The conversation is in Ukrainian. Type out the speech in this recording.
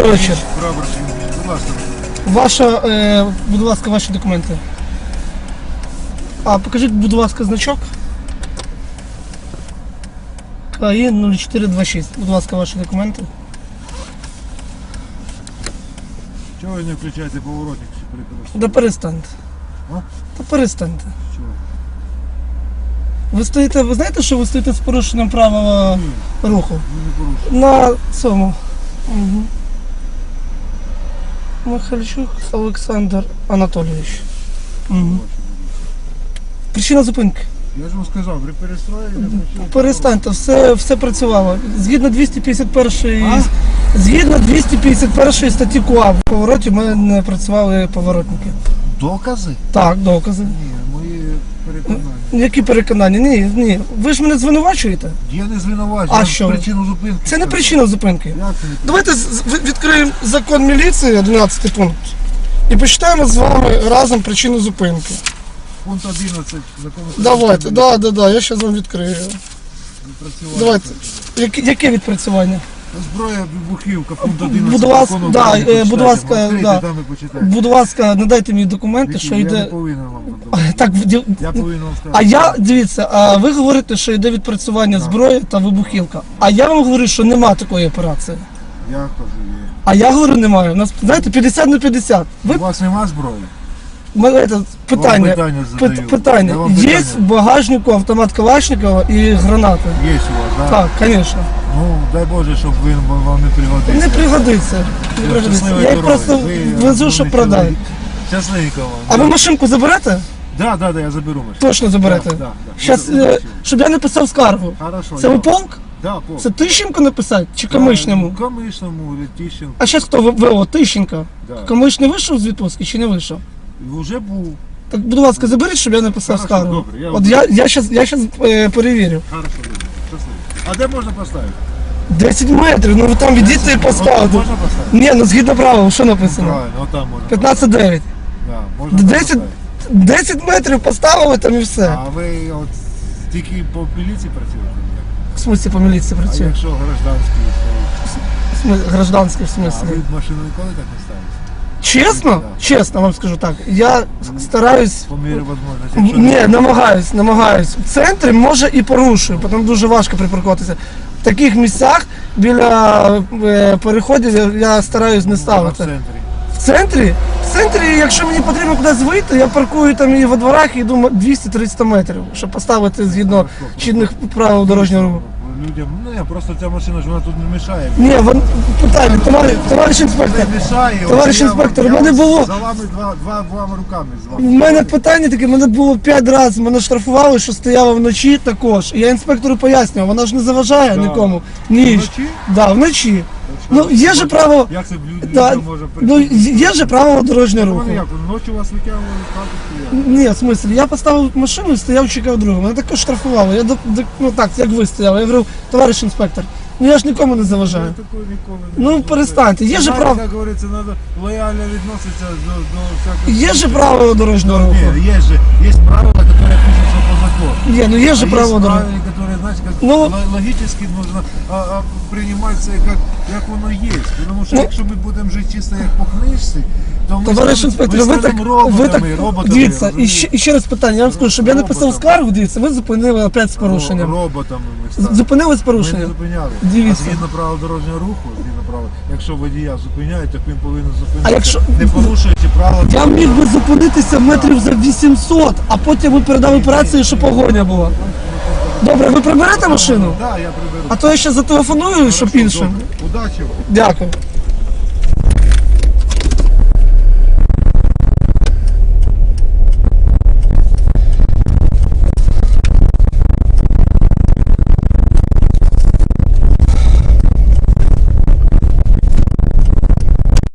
Добрий вечір. Будь ласка. Ваша, е, будь ласка, ваші документи. А покажіть, будь ласка, значок. КАІ 0426. Будь ласка, ваші документи. Чого ви не включаєте поворотник перекресток? Да перестаньте. А? Та перестаньте. Чого? Ви стоїте, ви знаєте, що ви стоїте з порушенням правила руху? Не порушуємо. На цьому. Угу. Михальчук Олександр Анатолійович. Угу. Причина зупинки. Я ж вам сказав, при перестроєнні... Перестаньте, все, все працювало. Згідно 251 А? згідно 251 статті КУАП в повороті ми не працювали поворотники. Докази? Так, докази. Ні. Які переконання? Ні, ні. Ви ж мене звинувачуєте? Я не звинувачую. А я що? Причину зупинки. Це не причина зупинки. Як це Давайте з- відкриємо закон міліції, 11 пункт. І почитаємо з вами разом причину зупинки. Пункт 11 закону. Давайте, да, да, да, я зараз вам відкрию. Відпрацювати. Давайте. Яке відпрацювання? Зброя, вибухівка, пункт 11 Будь ласка, закону да, України. е, будь Почитайте, ласка, відкрийте, да. там і почитайте. Будь ласка, надайте мені документи, що Я не йде. повинен вам надавати. Так, Я повинен вам сказати. а я дивіться, а ви говорите, що йде відпрацювання зброї та вибухівка. А я вам говорю, що нема такої операції. Я кажу, є. А я говорю, немає. У нас знаєте, 50 на 50. Ви У вас нема зброї? Мене це, питання. Вам питання Пит-. Я питання. вам Є питання. в багажнику автомат Калашникова і гранати. Є у вас, так? Так, звісно. Ну, дай Боже, щоб він вам не пригодився. Не пригодиться. Не Все, пригодиться. щасливої Я їх дороги. просто Ви везу, щоб розумний продати. чоловік. Щасливенько вам. А ви машинку заберете? Да, да, да, я заберу машину. Точно заберете. Да, да, да. Щас, Буду- е, буду. щоб я не писав скаргу. Хорошо. Це я- ви полк? Да, полк. Це Тищенко написати чи Да, Камишньому? Камишному, Летіщенко. А зараз хто ВО? Тищенко? Да. Камиш не вийшов з відпустки чи не вийшов? Вже був. Так, будь ласка, заберіть, щоб я написав Хорошо, скаргу. добре, я От я, я щас, я щас е, перевірю. Хорошо, добре. Щасливо. А де можна поставити? 10 метрів, ну ви там відійдете і От поставите. Можна поставити? Ні, ну згідно правил, що написано? Правильно, отам можна. 15-9. Да, можна 10, поставити. 10 метрів поставили там і все. А ви от тільки по поліції працюєте? В смысле по міліції А працює? якщо гражданський стоїть? В смысле, гражданський в А смысле. ви машину ніколи так не ставите? Чесно? Да. Чесно вам скажу так. Я стараюсь. По мірі можливості. якщо Ні, намагаюсь, намагаюсь. В центрі може і порушую, тому дуже важко припаркуватися. В таких місцях біля е, переходів я, я стараюсь не А в ставити. центрі. В центрі? В центрі, якщо мені потрібно кудись вийти, я паркую там і во дворах і йду 200-300 метрів, щоб поставити згідно чинних правил дорожнього руху. Людям, ну я просто ця машина ж вона тут не мішає. Ні, вон, питання, товариш, товариш інспектор. Не мішає. Товариш інспектор, в мене було- За вами два, два, двома руками з У вами. мене питання таке, мене було п'ять разів, мене штрафували, що стояла вночі також. І я інспектору пояснював, вона ж не заважає Да. нікому. Ніч. Вночі? Да, вночі. Ну, є же право. Як це люди Да, людям може ну, прийти? є же право дорожнього руху. Вони як, ночі вас витягували стояли? Ні, в смислі, я поставив машину і стояв, чекав другого. Мене також штрафували. Я до, до- ну так, як ви стояли. Я говорю, товариш інспектор, ну я ж нікому не заважаю. Я такого ніколи не Ну перестаньте, є же Знаєте, право. Як говориться, треба лояльно відноситися до, до всякого. Є же правила дорожнього руху. Ні, є же, є правила, которые пишутся по закону. Є, ну є же а есть дорожнього. Знаете, как Ну- логически нужно а, а, приниматься как, як воно є. Тому що Ну- якщо ми будемо жити чисто як по книжці, то ми Товариш інспектор, ви так, роботами, ви так роботами, дивіться, і ще, і ще раз питання, я вам скажу, щоб я написав Роботами. скаргу, дивіться, ви зупинили опять з порушенням. Роботами ми станемо. Зупинили з Ми не зупиняли. Дивіться. А згідно правил дорожнього руху, згідно правил, якщо водія зупиняють, то він повинен зупинитися, А якщо- не порушуючи правила. Я міг би зупинитися метрів за 800, а потім ви передав операцію, що погоня була. Добре, ви приберете машину? Так, да, я приберу. А то я ще зателефоную, щоб іншим. Удачі вам. Дякую.